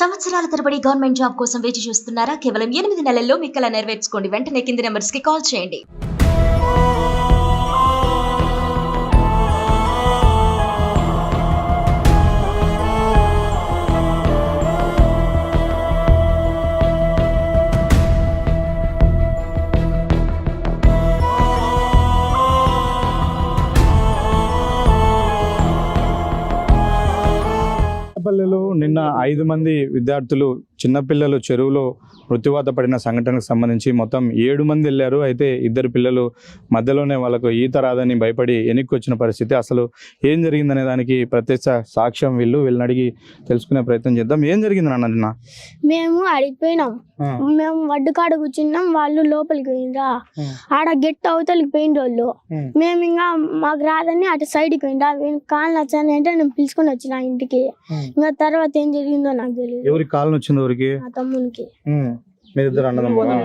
సంవత్సరాల తరబడి government job కోసం వేచి చూస్తున్నారా? కేవలం ఎనిమిది నెలల్లో మీ కళ నెరవేర్చుకోండి. వెంటనే కింది నెంబర్స్కి కాల్ చేయండి. పల్లెలో నిన్న ఐదు మంది విద్యార్థులు చిన్నపిల్లలు చెరువులో మృత్యువాత పడిన సంఘటనకు సంబంధించి మొత్తం ఏడు మంది వెళ్ళారు. అయితే ఇద్దరు పిల్లలు మధ్యలోనే వాళ్ళకు ఈత రాదని భయపడి వెనక్కి వచ్చిన పరిస్థితి. అసలు ఏం జరిగిందనే దానికి ప్రత్యక్ష సాక్ష్యం వీళ్ళు. వీళ్ళని అడిగి తెలుసుకునే ప్రయత్నం చేద్దాం. ఏం జరిగింది నాన్న నిన్న? మేము అడిగిపోయినాం. మేము వడ్డు కాడ కూర్చున్నాం. వాళ్ళు లోపలికి పోయిండ్రా. ఆడ గెట్ అవతలికి పోయిన వాళ్ళు. మేము ఇంకా మాకు రాదని అటు సైడ్కి పోయిండ్రా. కాళ్ళు నచ్చాను అంటే నేను పిలుచుకొని వచ్చిన ఇంటికి. ఇంకా తర్వాత ఏం జరిగిందో నాకు తెలియదు ఎవరికి కాలం వచ్చింది ఎవరికి? మా తమ్మునికి. మీ ఇద్దరు అన్నదమ్ములా?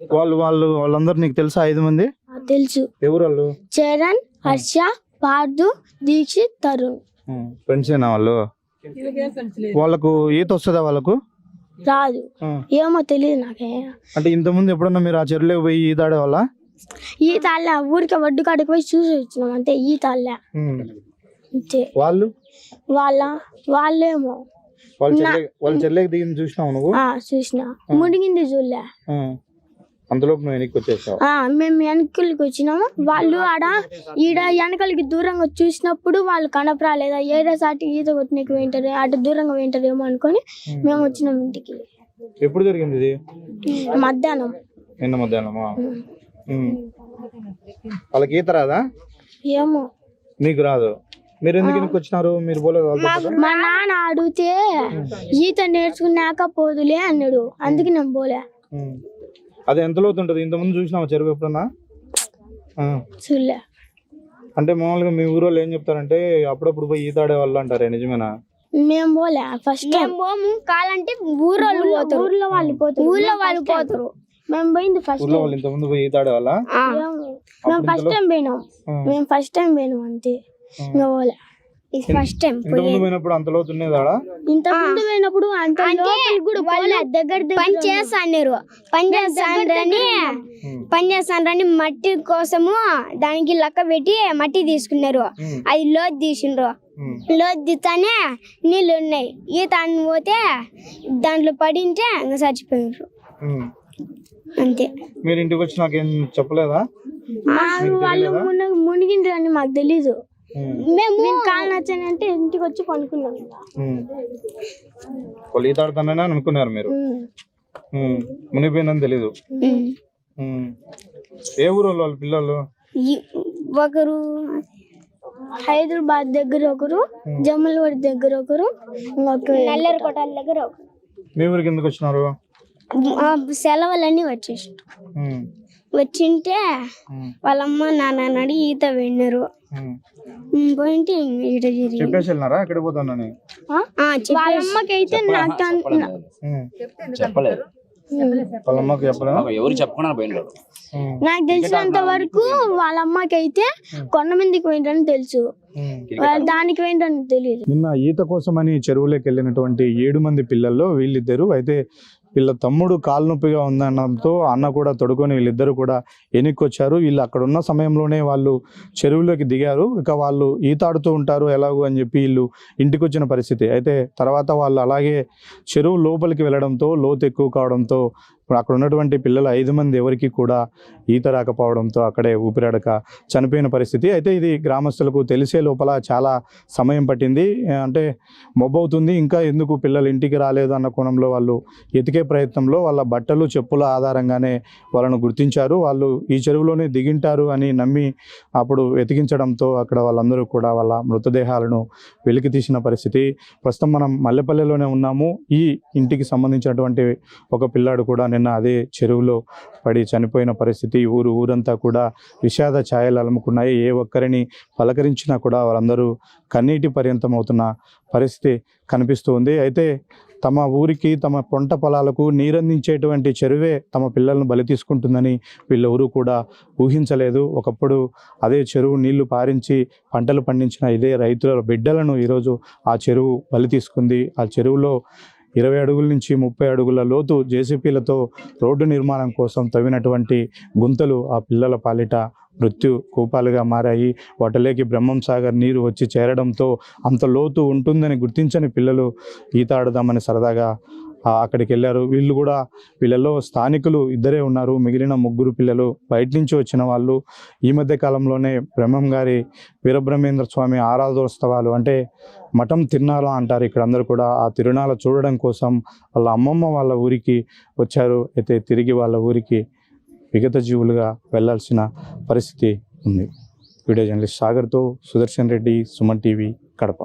వాళ్ళు వాళ్ళు వాళ్ళందరూ నీకు తెలుసా ఐదు మంది? తెలుసు. ఎవరు వాళ్ళు చరణ్ హర్ష పార్దు దీక్షిత్ తరుణ్. ఫ్రెండ్స్ ఏనా వాళ్ళు? వాళ్ళకు ఈత వస్తుందా వాళ్ళకు? రాదు. ఏమో తెలియదు నాకే. అంటే ఇంతకుముందు ఎప్పుడన్నా మీరు ఆ చెరువులోకి పోయి ఈదాడే వాళ్ళ ఈ తాళ్ళ ఊరికే వడ్డు కాడికి పోయి చూసి వచ్చినాం అంతే ఈ తాళ్ళ అంతే వాళ్ళు? వాళ్ళ వాళ్ళేమో. వాళ్ళ చెల్లె వాళ్ళ చెల్లెకి దిగింది చూసినావు నువ్వు? చూసిన. మునిగింది చూడలే. అంతలోపు నువ్వు వెనక్కి వచ్చేసావు? మేము వెనకలకి వచ్చినాము. వాళ్ళు ఆడ ఈడ వెనకలకి దూరంగా చూసినప్పుడు వాళ్ళు కనపరాలేదా? ఏదో సాటి ఈత కొట్టినకి పోయింటారు అటు దూరంగా పోయింటారేమో అనుకొని మేము. వచ్చినాం ఇంటికి. ఎప్పుడు జరిగింది ఇది? మధ్యాహ్నం. నిన్న మధ్యాహ్నమా. వాళ్ళకి ఈత రాదా? ఏమో. నీకు రాదు? మీరు ఎందుకు వెనక్కి వచ్చినారు మీరు పోలేదు వాళ్ళతో పాటు? మా నాన్న అడిగితే ఈత నేర్చుకున్నాక పోదులే అన్నాడు. అందుకే నేను పోలే. ఉమ్. అది ఎంత లోతు ఉంటుంది? ఇంతకుముందు చూసినావా చెరువు ఎప్పుడన్నా? ఆ. చూడలే. అంటే మామూలుగా మీ ఊరోళ్ళు ఏం చెప్తారంటే అప్పుడప్పుడు పోయి ఈతాడే వాళ్ళు అంటారే. నిజమేనా? మేము పోలే. ఫస్ట్ టైం పోము. కాలంటే ఊరోళ్ళు పోతారు. ఊర్లో వాళ్ళు పోతారు. ఊర్లో వాళ్ళు పోతారు. మేము పోయింది ఫస్ట్ ఊర్లో వాళ్ళు ఇంతకుముందు పోయి ఈతాడే వాళ్ళ మేము ఫస్ట్ టైం పోయినాం. మేము ఫస్ట్ టైం పోయినాం అంతే. ఇంకా పోలే. ఫస్ట్ టైం ఇంతకుముందు పోయినప్పుడు అంత లోతు ఉండేదాడా ఇంత ముందు పోయినప్పుడు అంత లోపలికి కూడా పోలే. దగ్గర పని చేస్తాను పని చేస్తానని పని చేస్తానని మట్టి కోసము దానికి లెక్క పెట్టి మట్టి తీసుకున్నారు. అది లోతు తీసిండ్రు. లోతు దిస్తానే నీళ్ళు ఉన్నాయి. ఈత అని పోతే దాంట్లో పడింటే ఇంకా చచ్చిపోయారు ఉమ్. అంతే. మీరు ఇంటికి వచ్చి నాకేం చెప్పలేదా? వాళ్ళు మునిగి మునిగిండ్రు అని మాకు తెలీదు. మేము కాలు నచ్చానంటే ఇంటికి వచ్చి పనుకున్నాం. వాళ్ళు ఈతాడుతానని అనుకున్నారు మీరు. మునిగిపోయిందని తెలీదు. ఏ ఊరు వాళ్ళు పిల్లలు ఒకరు హైదరాబాద్ దగ్గర ఒకరు జమ్మలవాడి దగ్గర ఒకరు ఇంకొకరు నల్లేరు కొట్టాల దగ్గర ఒకరు మీ ఊరికి ఎందుకు వచ్చినారు సెలవులన్నీ వచ్చేసి. వచ్చింటే. వాళ్ళమ్మ నాన్న అడిగి ఈత. ఉమ్, పోయింటే ఈట జరిగింది చెప్పేసి వెళ్ళినారా? ఎక్కడ పోతానని వాళ్ళ అమ్మకి అయితే నాకు అన్-. చెప్పలేదు? చెప్పలేదా ఎవరు చెప్పకుండా పోయినారు? ఉమ్. నాకు తెలిసినంత వరకు వాళ్ళ అమ్మకి అయితే కొండ మీదకి పోయిందని తెలుసు. దానికి పోయిందని తెలియదు నిన్న ఈత కోసమని చెరువులోకి వెళ్ళినటువంటి ఏడు మంది పిల్లల్లో వీళ్ళిద్దరు అయితే వీళ్ళ తమ్ముడు కాలు నొప్పిగా ఉందనడంతో అన్న కూడా తొడుకొని వీళ్ళిద్దరు కూడా ఎన్నికొచ్చారు వీళ్ళు అక్కడ ఉన్న సమయంలోనే వాళ్ళు చెరువులోకి దిగారు. ఇక వాళ్ళు ఈతాడుతూ ఉంటారు. ఎలాగో అని చెప్పి వీళ్ళు ఇంటికి వచ్చిన పరిస్థితి. అయితే తర్వాత వాళ్ళు అలాగే చెరువు లోపలికి వెళ్ళడంతో లోతు ఎక్కువ కావడంతో ఇప్పుడు అక్కడ ఉన్నటువంటి పిల్లలు ఐదు మంది ఎవరికి కూడా ఈత రాకపోవడంతో అక్కడే ఊపిరాడక చనిపోయిన పరిస్థితి. అయితే ఇది గ్రామస్తులకు తెలిసే లోపల చాలా సమయం పట్టింది. అంటే మొబ్బవుతుంది. ఇంకా ఎందుకు పిల్లలు ఇంటికి రాలేదు అన్న కోణంలో వాళ్ళు ఎతికే ప్రయత్నంలో వాళ్ళ బట్టలు చెప్పుల ఆధారంగానే వాళ్ళను గుర్తించారు. వాళ్ళు ఈ చెరువులోనే దిగింటారు అని నమ్మి అప్పుడు వెతికించడంతో అక్కడ వాళ్ళందరూ కూడా వాళ్ళ మృతదేహాలను వెలికి తీసిన పరిస్థితి. ప్రస్తుతం మనం మల్లెపల్లెలోనే ఉన్నాము. ఈ ఇంటికి సంబంధించినటువంటి ఒక పిల్లాడు కూడా నిన్న అదే చెరువులో పడి చనిపోయిన పరిస్థితి ఊరు ఊరంతా కూడా విషాద ఛాయలు అలముకున్నాయి. ఏ ఒక్కరిని పలకరించినా కూడా వారందరూ కన్నీటి పర్యంతం అవుతున్న పరిస్థితి కనిపిస్తూ ఉంది అయితే తమ ఊరికి తమ పంట పొలాలకు నీరందించేటువంటి చెరువే తమ పిల్లలను బలి తీసుకుంటుందని వీళ్ళెవరూ కూడా ఊహించలేదు. ఒకప్పుడు అదే చెరువు నీళ్ళు పారించి పంటలు పండించిన ఇదే రైతుల బిడ్డలను ఈరోజు ఆ చెరువు బలి తీసుకుంది. ఆ చెరువులో ఇరవై అడుగుల నుంచి ముప్పై అడుగుల లోతు జేసీపీలతో రోడ్డు నిర్మాణం కోసం తవ్వినటువంటి గుంతలు ఆ పిల్లల పాలిట మృత్యు కూపాలుగా మారాయి. వాటిలోకి బ్రహ్మం సాగర్ నీరు వచ్చి చేరడంతో అంత లోతు ఉంటుందని గుర్తించని పిల్లలు ఈత ఆడదామని సరదాగా అక్కడికి వెళ్ళారు. వీళ్ళు కూడా వీళ్ళలో స్థానికులు ఇద్దరే ఉన్నారు. మిగిలిన ముగ్గురు పిల్లలు బయట నుంచి వచ్చిన వాళ్ళు. ఈ మధ్య కాలంలోనే బ్రహ్మం గారి వీరబ్రహ్మేంద్ర స్వామి ఆరాధోత్సవాలు అంటే మఠం తిరునాల అంటారు ఇక్కడ అందరూ కూడా. ఆ తిరునాళ చూడడం కోసం వాళ్ళ అమ్మమ్మ వాళ్ళ ఊరికి వచ్చారు. అయితే తిరిగి వాళ్ళ ఊరికి విగత జీవులుగా వెళ్ళాల్సిన పరిస్థితి ఉంది. వీడియో జర్నలిస్ట్ సాగర్తో సుదర్శన్ రెడ్డి సుమన్ టీవీ కడప.